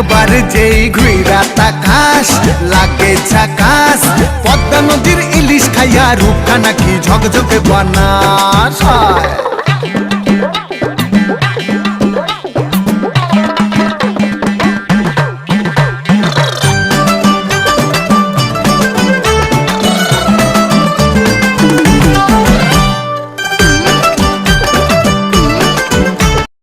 একবার যেই ঘুইরা তাকাস লাগে ঝাকাস পদ্মা নদীর ইলিশ খাইয়া রুখা নাকি ঝকঝকে হায়।